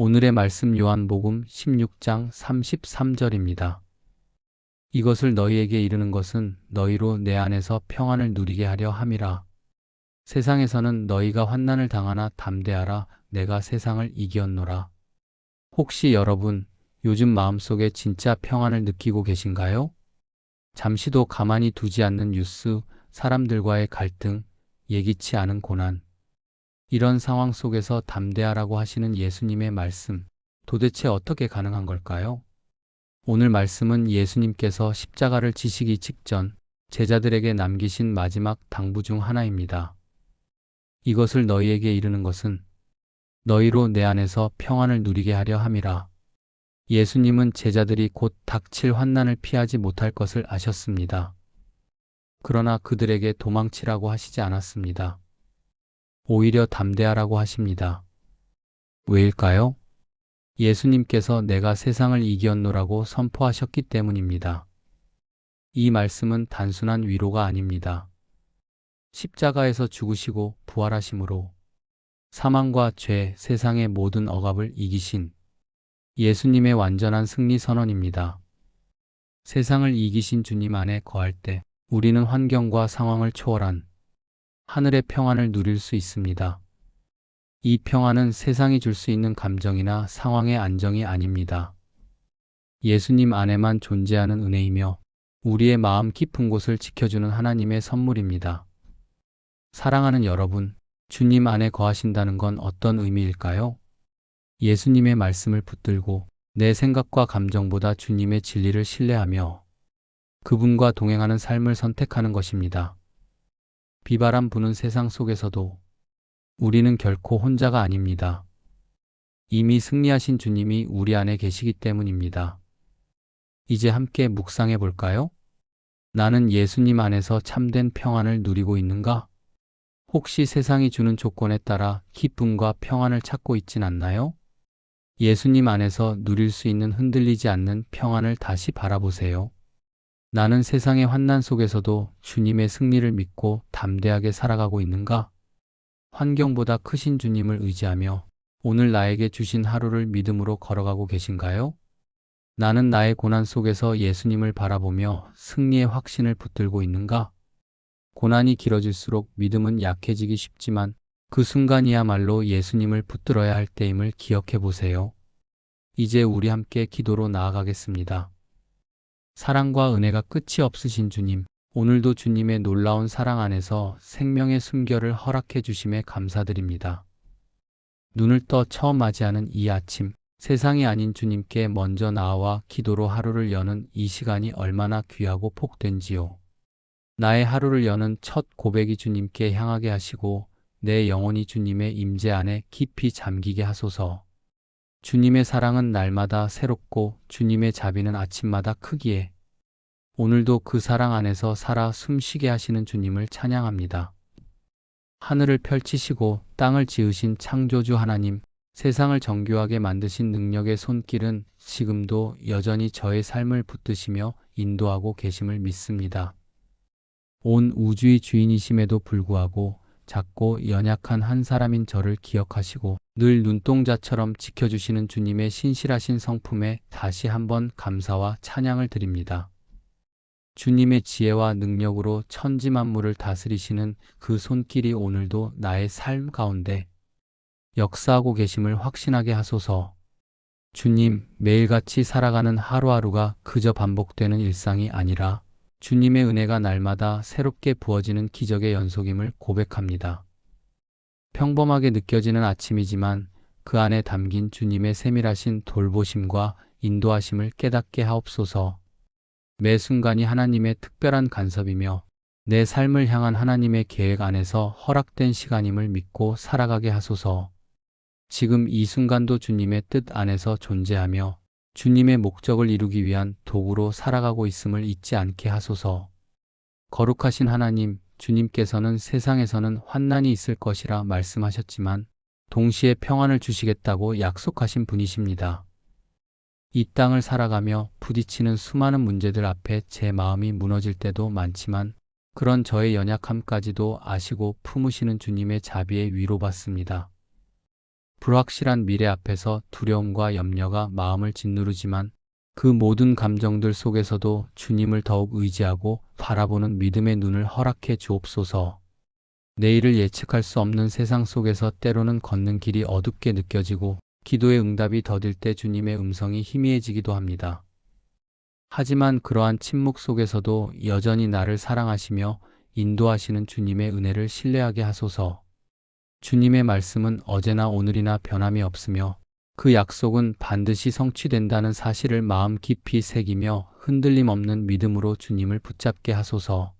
오늘의 말씀 요한복음 16장 33절입니다. 이것을 너희에게 이르는 것은 너희로 내 안에서 평안을 누리게 하려 함이라. 세상에서는 너희가 환난을 당하나 담대하라 내가 세상을 이기었노라. 혹시 여러분 요즘 마음속에 진짜 평안을 느끼고 계신가요? 잠시도 가만히 두지 않는 뉴스, 사람들과의 갈등, 예기치 않은 고난. 이런 상황 속에서 담대하라고 하시는 예수님의 말씀, 도대체 어떻게 가능한 걸까요? 오늘 말씀은 예수님께서 십자가를 지시기 직전 제자들에게 남기신 마지막 당부 중 하나입니다. 이것을 너희에게 이르는 것은 너희로 내 안에서 평안을 누리게 하려 함이라. 예수님은 제자들이 곧 닥칠 환난을 피하지 못할 것을 아셨습니다. 그러나 그들에게 도망치라고 하시지 않았습니다. 오히려 담대하라고 하십니다. 왜일까요? 예수님께서 내가 세상을 이기었노라고 선포하셨기 때문입니다. 이 말씀은 단순한 위로가 아닙니다. 십자가에서 죽으시고 부활하심으로 사망과 죄, 세상의 모든 억압을 이기신 예수님의 완전한 승리 선언입니다. 세상을 이기신 주님 안에 거할 때 우리는 환경과 상황을 초월한 하늘의 평안을 누릴 수 있습니다. 이 평안은 세상이 줄 수 있는 감정이나 상황의 안정이 아닙니다. 예수님 안에만 존재하는 은혜이며 우리의 마음 깊은 곳을 지켜주는 하나님의 선물입니다. 사랑하는 여러분, 주님 안에 거하신다는 건 어떤 의미일까요? 예수님의 말씀을 붙들고 내 생각과 감정보다 주님의 진리를 신뢰하며 그분과 동행하는 삶을 선택하는 것입니다. 비바람 부는 세상 속에서도 우리는 결코 혼자가 아닙니다. 이미 승리하신 주님이 우리 안에 계시기 때문입니다. 이제 함께 묵상해 볼까요? 나는 예수님 안에서 참된 평안을 누리고 있는가? 혹시 세상이 주는 조건에 따라 기쁨과 평안을 찾고 있진 않나요? 예수님 안에서 누릴 수 있는 흔들리지 않는 평안을 다시 바라보세요. 나는 세상의 환난 속에서도 주님의 승리를 믿고 담대하게 살아가고 있는가? 환경보다 크신 주님을 의지하며 오늘 나에게 주신 하루를 믿음으로 걸어가고 계신가요? 나는 나의 고난 속에서 예수님을 바라보며 승리의 확신을 붙들고 있는가? 고난이 길어질수록 믿음은 약해지기 쉽지만 그 순간이야말로 예수님을 붙들어야 할 때임을 기억해 보세요. 이제 우리 함께 기도로 나아가겠습니다. 사랑과 은혜가 끝이 없으신 주님, 오늘도 주님의 놀라운 사랑 안에서 생명의 숨결을 허락해 주심에 감사드립니다. 눈을 떠 처음 맞이하는 이 아침, 세상이 아닌 주님께 먼저 나와 기도로 하루를 여는 이 시간이 얼마나 귀하고 복된지요. 나의 하루를 여는 첫 고백이 주님께 향하게 하시고 내 영혼이 주님의 임재 안에 깊이 잠기게 하소서. 주님의 사랑은 날마다 새롭고 주님의 자비는 아침마다 크기에 오늘도 그 사랑 안에서 살아 숨쉬게 하시는 주님을 찬양합니다. 하늘을 펼치시고 땅을 지으신 창조주 하나님, 세상을 정교하게 만드신 능력의 손길은 지금도 여전히 저의 삶을 붙드시며 인도하고 계심을 믿습니다. 온 우주의 주인이심에도 불구하고 작고 연약한 한 사람인 저를 기억하시고 늘 눈동자처럼 지켜주시는 주님의 신실하신 성품에 다시 한번 감사와 찬양을 드립니다. 주님의 지혜와 능력으로 천지 만물을 다스리시는 그 손길이 오늘도 나의 삶 가운데 역사하고 계심을 확신하게 하소서. 주님, 매일같이 살아가는 하루하루가 그저 반복되는 일상이 아니라 주님의 은혜가 날마다 새롭게 부어지는 기적의 연속임을 고백합니다. 평범하게 느껴지는 아침이지만 그 안에 담긴 주님의 세밀하신 돌보심과 인도하심을 깨닫게 하옵소서. 매 순간이 하나님의 특별한 간섭이며 내 삶을 향한 하나님의 계획 안에서 허락된 시간임을 믿고 살아가게 하소서. 지금 이 순간도 주님의 뜻 안에서 존재하며 주님의 목적을 이루기 위한 도구로 살아가고 있음을 잊지 않게 하소서. 거룩하신 하나님, 주님께서는 세상에서는 환난이 있을 것이라 말씀하셨지만 동시에 평안을 주시겠다고 약속하신 분이십니다. 이 땅을 살아가며 부딪히는 수많은 문제들 앞에 제 마음이 무너질 때도 많지만 그런 저의 연약함까지도 아시고 품으시는 주님의 자비에 위로받습니다. 불확실한 미래 앞에서 두려움과 염려가 마음을 짓누르지만 그 모든 감정들 속에서도 주님을 더욱 의지하고 바라보는 믿음의 눈을 허락해 주옵소서. 내일을 예측할 수 없는 세상 속에서 때로는 걷는 길이 어둡게 느껴지고 기도의 응답이 더딜 때 주님의 음성이 희미해지기도 합니다. 하지만 그러한 침묵 속에서도 여전히 나를 사랑하시며 인도하시는 주님의 은혜를 신뢰하게 하소서. 주님의 말씀은 어제나 오늘이나 변함이 없으며 그 약속은 반드시 성취된다는 사실을 마음 깊이 새기며 흔들림 없는 믿음으로 주님을 붙잡게 하소서.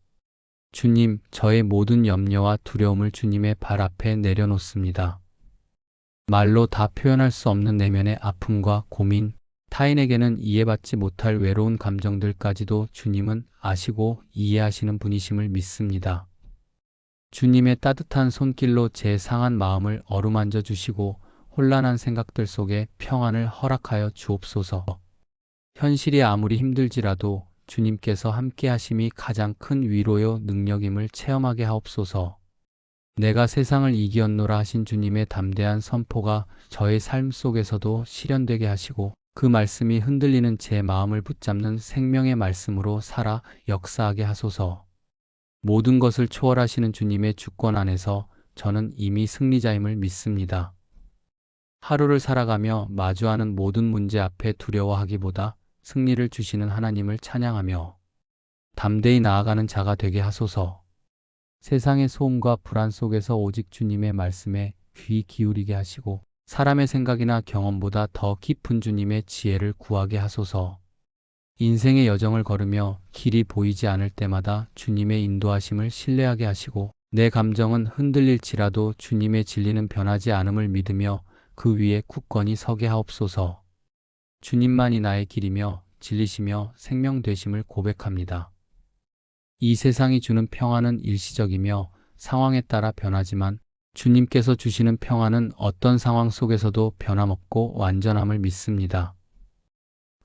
주님, 저의 모든 염려와 두려움을 주님의 발 앞에 내려놓습니다. 말로 다 표현할 수 없는 내면의 아픔과 고민, 타인에게는 이해받지 못할 외로운 감정들까지도 주님은 아시고 이해하시는 분이심을 믿습니다. 주님의 따뜻한 손길로 제 상한 마음을 어루만져 주시고 혼란한 생각들 속에 평안을 허락하여 주옵소서. 현실이 아무리 힘들지라도 주님께서 함께 하심이 가장 큰 위로요 능력임을 체험하게 하옵소서. 내가 세상을 이기었노라 하신 주님의 담대한 선포가 저의 삶 속에서도 실현되게 하시고 그 말씀이 흔들리는 제 마음을 붙잡는 생명의 말씀으로 살아 역사하게 하소서. 모든 것을 초월하시는 주님의 주권 안에서 저는 이미 승리자임을 믿습니다. 하루를 살아가며 마주하는 모든 문제 앞에 두려워하기보다 승리를 주시는 하나님을 찬양하며 담대히 나아가는 자가 되게 하소서. 세상의 소음과 불안 속에서 오직 주님의 말씀에 귀 기울이게 하시고 사람의 생각이나 경험보다 더 깊은 주님의 지혜를 구하게 하소서. 인생의 여정을 걸으며 길이 보이지 않을 때마다 주님의 인도하심을 신뢰하게 하시고 내 감정은 흔들릴지라도 주님의 진리는 변하지 않음을 믿으며 그 위에 굳건히 서게 하옵소서. 주님만이 나의 길이며 진리시며 생명 되심을 고백합니다. 이 세상이 주는 평안은 일시적이며 상황에 따라 변하지만 주님께서 주시는 평안은 어떤 상황 속에서도 변함없고 완전함을 믿습니다.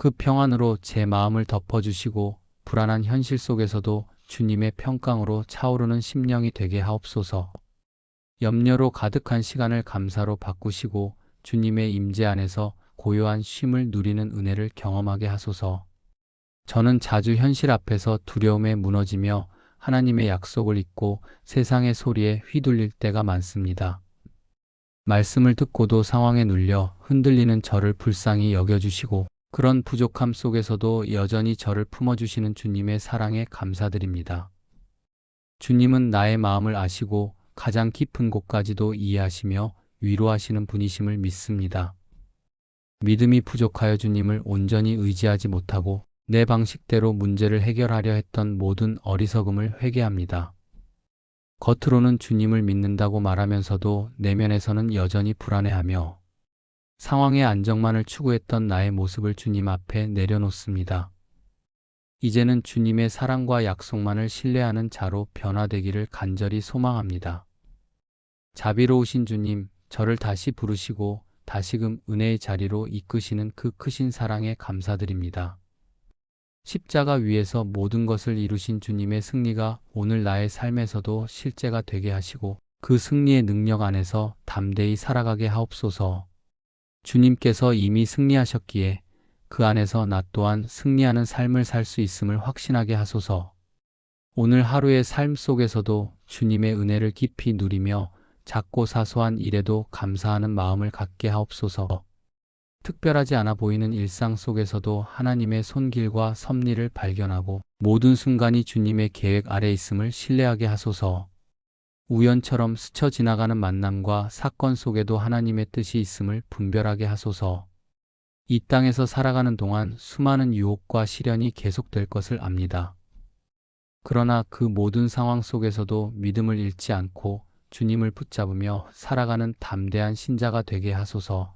그 평안으로 제 마음을 덮어주시고 불안한 현실 속에서도 주님의 평강으로 차오르는 심령이 되게 하옵소서. 염려로 가득한 시간을 감사로 바꾸시고 주님의 임재 안에서 고요한 쉼을 누리는 은혜를 경험하게 하소서. 저는 자주 현실 앞에서 두려움에 무너지며 하나님의 약속을 잊고 세상의 소리에 휘둘릴 때가 많습니다. 말씀을 듣고도 상황에 눌려 흔들리는 저를 불쌍히 여겨주시고 그런 부족함 속에서도 여전히 저를 품어주시는 주님의 사랑에 감사드립니다. 주님은 나의 마음을 아시고 가장 깊은 곳까지도 이해하시며 위로하시는 분이심을 믿습니다. 믿음이 부족하여 주님을 온전히 의지하지 못하고 내 방식대로 문제를 해결하려 했던 모든 어리석음을 회개합니다. 겉으로는 주님을 믿는다고 말하면서도 내면에서는 여전히 불안해하며 상황의 안정만을 추구했던 나의 모습을 주님 앞에 내려놓습니다. 이제는 주님의 사랑과 약속만을 신뢰하는 자로 변화되기를 간절히 소망합니다. 자비로우신 주님, 저를 다시 부르시고 다시금 은혜의 자리로 이끄시는 그 크신 사랑에 감사드립니다. 십자가 위에서 모든 것을 이루신 주님의 승리가 오늘 나의 삶에서도 실제가 되게 하시고 그 승리의 능력 안에서 담대히 살아가게 하옵소서. 주님께서 이미 승리하셨기에 그 안에서 나 또한 승리하는 삶을 살 수 있음을 확신하게 하소서. 오늘 하루의 삶 속에서도 주님의 은혜를 깊이 누리며 작고 사소한 일에도 감사하는 마음을 갖게 하옵소서. 특별하지 않아 보이는 일상 속에서도 하나님의 손길과 섭리를 발견하고 모든 순간이 주님의 계획 아래 있음을 신뢰하게 하소서. 우연처럼 스쳐 지나가는 만남과 사건 속에도 하나님의 뜻이 있음을 분별하게 하소서. 이 땅에서 살아가는 동안 수많은 유혹과 시련이 계속될 것을 압니다. 그러나 그 모든 상황 속에서도 믿음을 잃지 않고 주님을 붙잡으며 살아가는 담대한 신자가 되게 하소서.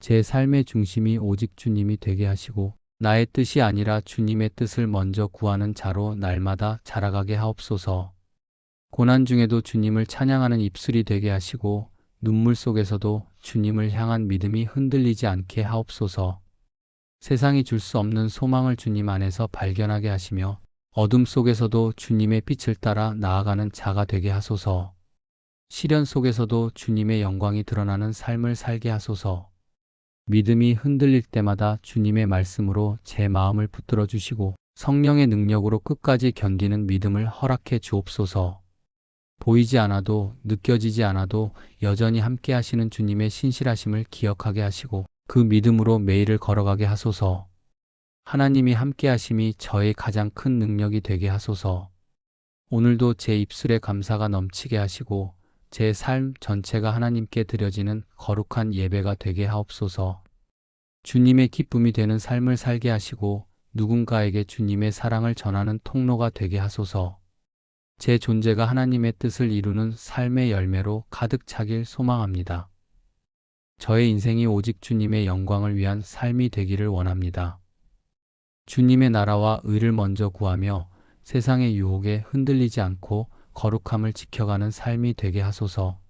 제 삶의 중심이 오직 주님이 되게 하시고 나의 뜻이 아니라 주님의 뜻을 먼저 구하는 자로 날마다 자라가게 하옵소서. 고난 중에도 주님을 찬양하는 입술이 되게 하시고 눈물 속에서도 주님을 향한 믿음이 흔들리지 않게 하옵소서. 세상이 줄 수 없는 소망을 주님 안에서 발견하게 하시며 어둠 속에서도 주님의 빛을 따라 나아가는 자가 되게 하소서. 시련 속에서도 주님의 영광이 드러나는 삶을 살게 하소서. 믿음이 흔들릴 때마다 주님의 말씀으로 제 마음을 붙들어 주시고 성령의 능력으로 끝까지 견디는 믿음을 허락해 주옵소서. 보이지 않아도 느껴지지 않아도 여전히 함께 하시는 주님의 신실하심을 기억하게 하시고 그 믿음으로 매일을 걸어가게 하소서. 하나님이 함께 하심이 저의 가장 큰 능력이 되게 하소서. 오늘도 제 입술에 감사가 넘치게 하시고 제 삶 전체가 하나님께 드려지는 거룩한 예배가 되게 하옵소서. 주님의 기쁨이 되는 삶을 살게 하시고 누군가에게 주님의 사랑을 전하는 통로가 되게 하소서. 제 존재가 하나님의 뜻을 이루는 삶의 열매로 가득 차길 소망합니다. 저의 인생이 오직 주님의 영광을 위한 삶이 되기를 원합니다. 주님의 나라와 의를 먼저 구하며 세상의 유혹에 흔들리지 않고 거룩함을 지켜가는 삶이 되게 하소서.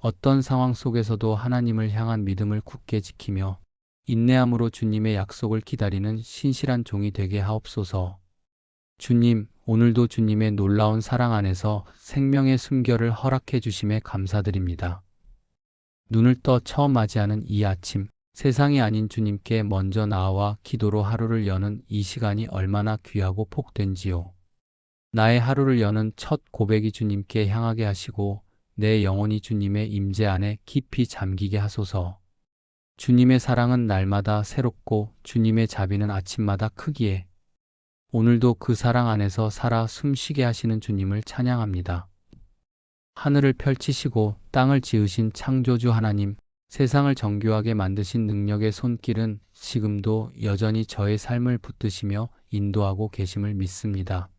어떤 상황 속에서도 하나님을 향한 믿음을 굳게 지키며 인내함으로 주님의 약속을 기다리는 신실한 종이 되게 하옵소서. 주님, 오늘도 주님의 놀라운 사랑 안에서 생명의 숨결을 허락해 주심에 감사드립니다. 눈을 떠 처음 맞이하는 이 아침, 세상이 아닌 주님께 먼저 나와 기도로 하루를 여는 이 시간이 얼마나 귀하고 복된지요. 나의 하루를 여는 첫 고백이 주님께 향하게 하시고 내 영혼이 주님의 임재 안에 깊이 잠기게 하소서. 주님의 사랑은 날마다 새롭고 주님의 자비는 아침마다 크기에 오늘도 그 사랑 안에서 살아 숨쉬게 하시는 주님을 찬양합니다. 하늘을 펼치시고 땅을 지으신 창조주 하나님, 세상을 정교하게 만드신 능력의 손길은 지금도 여전히 저의 삶을 붙드시며 인도하고 계심을 믿습니다.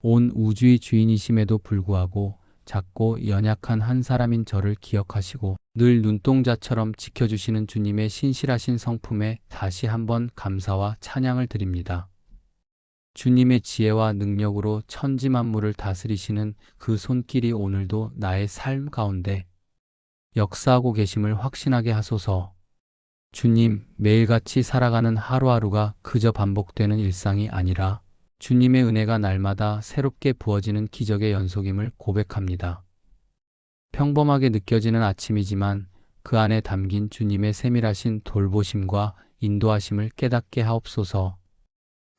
온 우주의 주인이심에도 불구하고 작고 연약한 한 사람인 저를 기억하시고 늘 눈동자처럼 지켜주시는 주님의 신실하신 성품에 다시 한번 감사와 찬양을 드립니다. 주님의 지혜와 능력으로 천지 만물을 다스리시는 그 손길이 오늘도 나의 삶 가운데 역사하고 계심을 확신하게 하소서. 주님, 매일같이 살아가는 하루하루가 그저 반복되는 일상이 아니라 주님의 은혜가 날마다 새롭게 부어지는 기적의 연속임을 고백합니다. 평범하게 느껴지는 아침이지만 그 안에 담긴 주님의 세밀하신 돌보심과 인도하심을 깨닫게 하옵소서.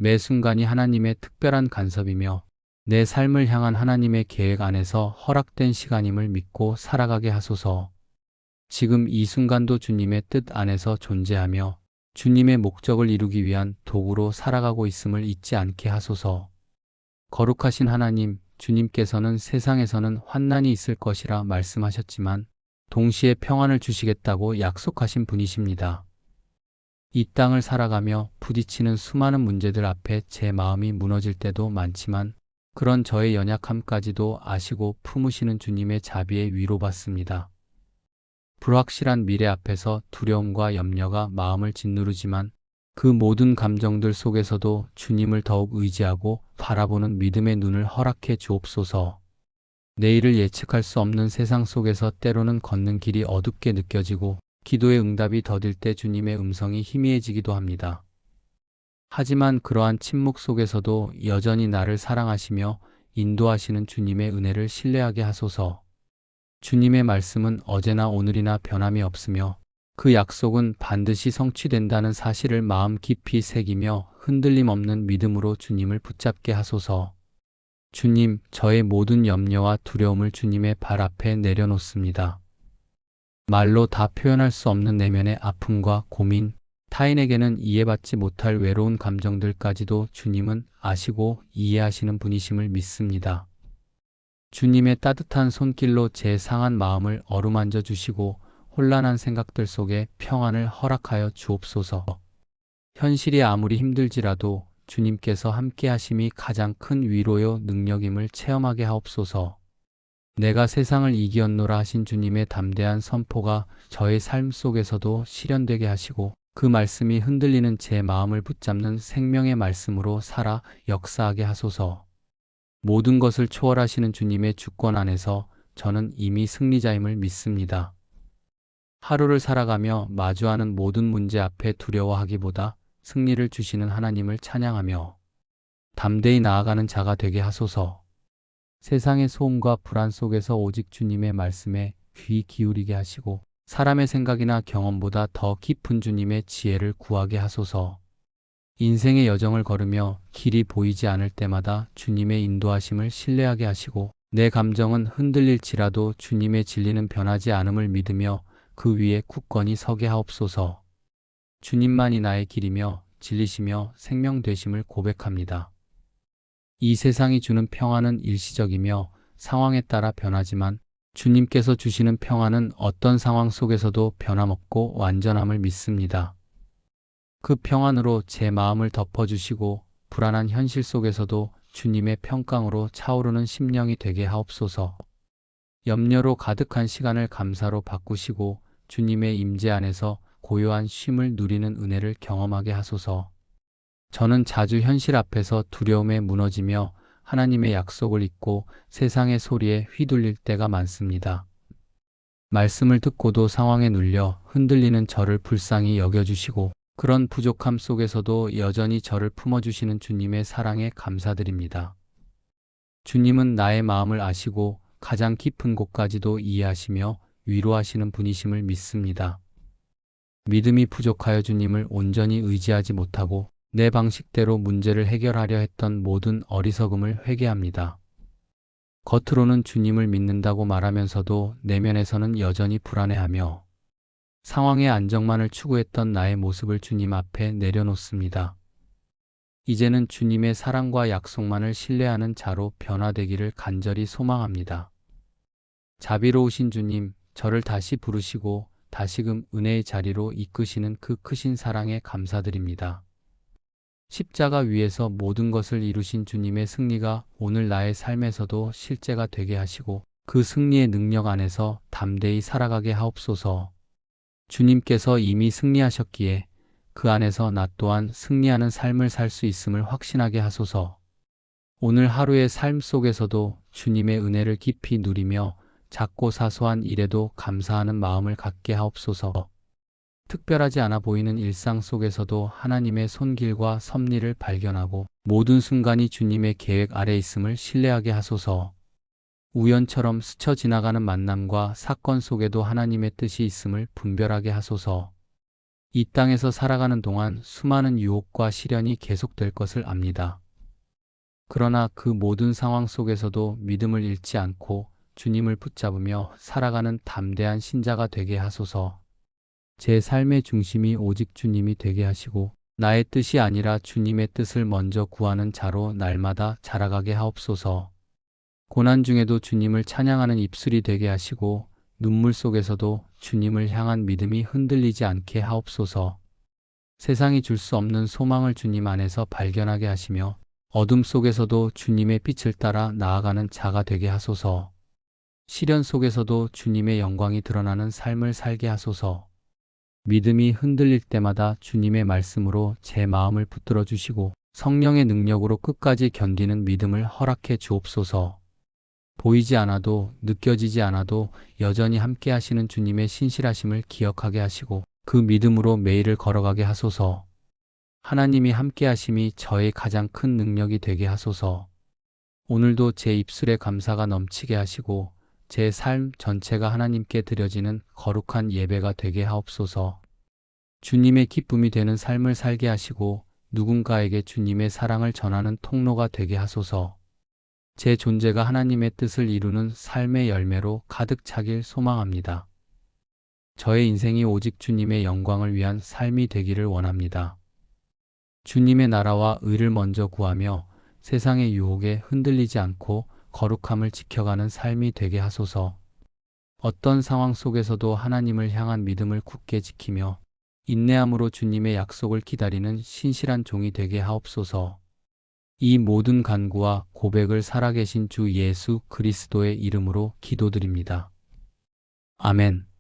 매 순간이 하나님의 특별한 간섭이며 내 삶을 향한 하나님의 계획 안에서 허락된 시간임을 믿고 살아가게 하소서. 지금 이 순간도 주님의 뜻 안에서 존재하며 주님의 목적을 이루기 위한 도구로 살아가고 있음을 잊지 않게 하소서. 거룩하신 하나님, 주님께서는 세상에서는 환난이 있을 것이라 말씀하셨지만 동시에 평안을 주시겠다고 약속하신 분이십니다. 이 땅을 살아가며 부딪히는 수많은 문제들 앞에 제 마음이 무너질 때도 많지만 그런 저의 연약함까지도 아시고 품으시는 주님의 자비에 위로받습니다. 불확실한 미래 앞에서 두려움과 염려가 마음을 짓누르지만 그 모든 감정들 속에서도 주님을 더욱 의지하고 바라보는 믿음의 눈을 허락해 주옵소서. 내일을 예측할 수 없는 세상 속에서 때로는 걷는 길이 어둡게 느껴지고 기도의 응답이 더딜 때 주님의 음성이 희미해지기도 합니다. 하지만 그러한 침묵 속에서도 여전히 나를 사랑하시며 인도하시는 주님의 은혜를 신뢰하게 하소서. 주님의 말씀은 어제나 오늘이나 변함이 없으며 그 약속은 반드시 성취된다는 사실을 마음 깊이 새기며 흔들림 없는 믿음으로 주님을 붙잡게 하소서. 주님, 저의 모든 염려와 두려움을 주님의 발 앞에 내려놓습니다. 말로 다 표현할 수 없는 내면의 아픔과 고민, 타인에게는 이해받지 못할 외로운 감정들까지도 주님은 아시고 이해하시는 분이심을 믿습니다. 주님의 따뜻한 손길로 제 상한 마음을 어루만져 주시고 혼란한 생각들 속에 평안을 허락하여 주옵소서. 현실이 아무리 힘들지라도 주님께서 함께 하심이 가장 큰 위로요 능력임을 체험하게 하옵소서. 내가 세상을 이기었노라 하신 주님의 담대한 선포가 저의 삶 속에서도 실현되게 하시고 그 말씀이 흔들리는 제 마음을 붙잡는 생명의 말씀으로 살아 역사하게 하소서. 모든 것을 초월하시는 주님의 주권 안에서 저는 이미 승리자임을 믿습니다. 하루를 살아가며 마주하는 모든 문제 앞에 두려워하기보다 승리를 주시는 하나님을 찬양하며 담대히 나아가는 자가 되게 하소서. 세상의 소음과 불안 속에서 오직 주님의 말씀에 귀 기울이게 하시고 사람의 생각이나 경험보다 더 깊은 주님의 지혜를 구하게 하소서. 인생의 여정을 걸으며 길이 보이지 않을 때마다 주님의 인도하심을 신뢰하게 하시고 내 감정은 흔들릴지라도 주님의 진리는 변하지 않음을 믿으며 그 위에 굳건히 서게 하옵소서. 주님만이 나의 길이며 진리시며 생명 되심을 고백합니다. 이 세상이 주는 평안은 일시적이며 상황에 따라 변하지만 주님께서 주시는 평안은 어떤 상황 속에서도 변함없고 완전함을 믿습니다. 그 평안으로 제 마음을 덮어주시고 불안한 현실 속에서도 주님의 평강으로 차오르는 심령이 되게 하옵소서. 염려로 가득한 시간을 감사로 바꾸시고 주님의 임재 안에서 고요한 쉼을 누리는 은혜를 경험하게 하소서. 저는 자주 현실 앞에서 두려움에 무너지며 하나님의 약속을 잊고 세상의 소리에 휘둘릴 때가 많습니다. 말씀을 듣고도 상황에 눌려 흔들리는 저를 불쌍히 여겨주시고 그런 부족함 속에서도 여전히 저를 품어주시는 주님의 사랑에 감사드립니다. 주님은 나의 마음을 아시고 가장 깊은 곳까지도 이해하시며 위로하시는 분이심을 믿습니다. 믿음이 부족하여 주님을 온전히 의지하지 못하고 내 방식대로 문제를 해결하려 했던 모든 어리석음을 회개합니다. 겉으로는 주님을 믿는다고 말하면서도 내면에서는 여전히 불안해하며 상황의 안정만을 추구했던 나의 모습을 주님 앞에 내려놓습니다. 이제는 주님의 사랑과 약속만을 신뢰하는 자로 변화되기를 간절히 소망합니다. 자비로우신 주님, 저를 다시 부르시고 다시금 은혜의 자리로 이끄시는 그 크신 사랑에 감사드립니다. 십자가 위에서 모든 것을 이루신 주님의 승리가 오늘 나의 삶에서도 실제가 되게 하시고 그 승리의 능력 안에서 담대히 살아가게 하옵소서. 주님께서 이미 승리하셨기에 그 안에서 나 또한 승리하는 삶을 살 수 있음을 확신하게 하소서. 오늘 하루의 삶 속에서도 주님의 은혜를 깊이 누리며 작고 사소한 일에도 감사하는 마음을 갖게 하옵소서. 특별하지 않아 보이는 일상 속에서도 하나님의 손길과 섭리를 발견하고 모든 순간이 주님의 계획 아래 있음을 신뢰하게 하소서. 우연처럼 스쳐 지나가는 만남과 사건 속에도 하나님의 뜻이 있음을 분별하게 하소서. 이 땅에서 살아가는 동안 수많은 유혹과 시련이 계속될 것을 압니다. 그러나 그 모든 상황 속에서도 믿음을 잃지 않고 주님을 붙잡으며 살아가는 담대한 신자가 되게 하소서. 제 삶의 중심이 오직 주님이 되게 하시고 나의 뜻이 아니라 주님의 뜻을 먼저 구하는 자로 날마다 자라가게 하옵소서. 고난 중에도 주님을 찬양하는 입술이 되게 하시고 눈물 속에서도 주님을 향한 믿음이 흔들리지 않게 하옵소서. 세상이 줄 수 없는 소망을 주님 안에서 발견하게 하시며 어둠 속에서도 주님의 빛을 따라 나아가는 자가 되게 하소서. 시련 속에서도 주님의 영광이 드러나는 삶을 살게 하소서. 믿음이 흔들릴 때마다 주님의 말씀으로 제 마음을 붙들어 주시고 성령의 능력으로 끝까지 견디는 믿음을 허락해 주옵소서. 보이지 않아도 느껴지지 않아도 여전히 함께 하시는 주님의 신실하심을 기억하게 하시고 그 믿음으로 매일을 걸어가게 하소서. 하나님이 함께 하심이 저의 가장 큰 능력이 되게 하소서. 오늘도 제 입술에 감사가 넘치게 하시고 제 삶 전체가 하나님께 드려지는 거룩한 예배가 되게 하옵소서. 주님의 기쁨이 되는 삶을 살게 하시고 누군가에게 주님의 사랑을 전하는 통로가 되게 하소서. 제 존재가 하나님의 뜻을 이루는 삶의 열매로 가득 차길 소망합니다. 저의 인생이 오직 주님의 영광을 위한 삶이 되기를 원합니다. 주님의 나라와 의를 먼저 구하며 세상의 유혹에 흔들리지 않고 거룩함을 지켜가는 삶이 되게 하소서. 어떤 상황 속에서도 하나님을 향한 믿음을 굳게 지키며 인내함으로 주님의 약속을 기다리는 신실한 종이 되게 하옵소서. 이 모든 간구와 고백을 살아계신 주 예수 그리스도의 이름으로 기도드립니다. 아멘.